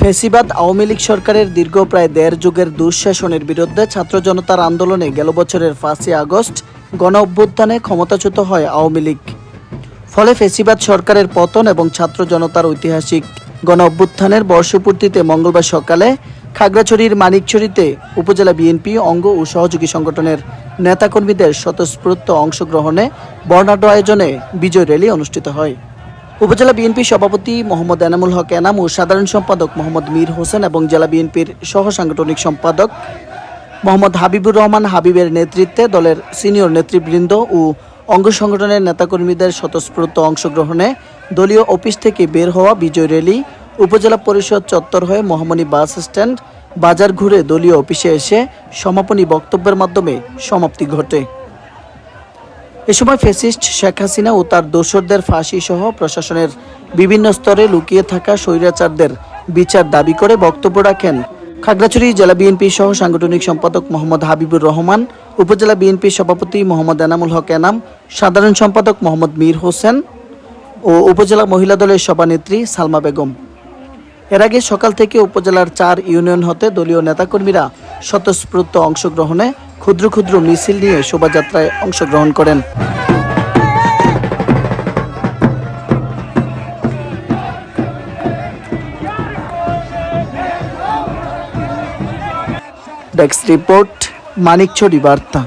ফেসিবাদ আওয়ামী লীগ সরকারের দীর্ঘ প্রায় দেড় যুগের দুঃশাসনের বিরুদ্ধে ছাত্র জনতার আন্দোলনে গেল বছরের পাঁচই আগস্ট গণ অভ্যুত্থানে ক্ষমতাচ্যুত হয় আওয়ামী লীগ। ফলে ফেসিবাদ সরকারের পতন এবং ছাত্র জনতার ঐতিহাসিক গণ অভ্যুত্থানের বর্ষপূর্তিতে মঙ্গলবার সকালে খাগড়াছড়ির মানিকছড়িতে উপজেলা বিএনপি অঙ্গ ও সহযোগী সংগঠনের নেতাকর্মীদের স্বতঃস্ফূর্ত অংশগ্রহণে বর্ণাঢ্য আয়োজনে বিজয় র্যালি অনুষ্ঠিত হয়। উপজেলা বিএনপি সভাপতি মোহাম্মদ এনামুল হক এনাম ও সাধারণ সম্পাদক মোহাম্মদ মীর হোসেন এবং জেলা বিএনপির সহ সাংগঠনিক সম্পাদক মোহাম্মদ হাবিবুর রহমান হাবিবের নেতৃত্বে দলের সিনিয়র নেতৃবৃন্দ ও অঙ্গ সংগঠনের নেতাকর্মীদের স্বতঃস্ফূর্ত অংশগ্রহণে দলীয় অফিস থেকে বের হওয়া বিজয় র্যালি উপজেলা পরিষদ চত্বর হয়ে মহামণি বাস স্ট্যান্ড, বাজার ঘুরে দলীয় অফিসে এসে সমাপনী বক্তব্যের মাধ্যমে সমাপ্তি ঘটে। এ সময় ফেসিস্ট শেখ হাসিনা ও তার দোসরদের ফাঁসি সহ প্রশাসনের বিভিন্ন স্তরে লুকিয়ে থাকা স্বৈরাচারদের বিচার দাবি করে বক্তব্য রাখেন খাগড়াছড়ি জেলা বিএনপি সহ সাংগঠনিক সম্পাদক মোহাম্মদ হাবিবুর রহমান, উপজেলা বিএনপি সভাপতি মোহাম্মদ এনামুল হক এনাম, সাধারণ সম্পাদক মোহাম্মদ মীর হোসেন ও উপজেলা মহিলা দলের সভানেত্রী সালমা বেগম। এর আগে সকাল থেকে উপজেলার চার ইউনিয়ন হতে দলীয় নেতাকর্মীরা স্বতঃস্ফূর্ত অংশগ্রহণে ক্ষুদ্র ক্ষুদ্র মিছিল নিয়ে শোভাযাত্রায় অংশগ্রহণ করেন। ডেস্ক রিপোর্ট মানিকছড়ি বার্তা।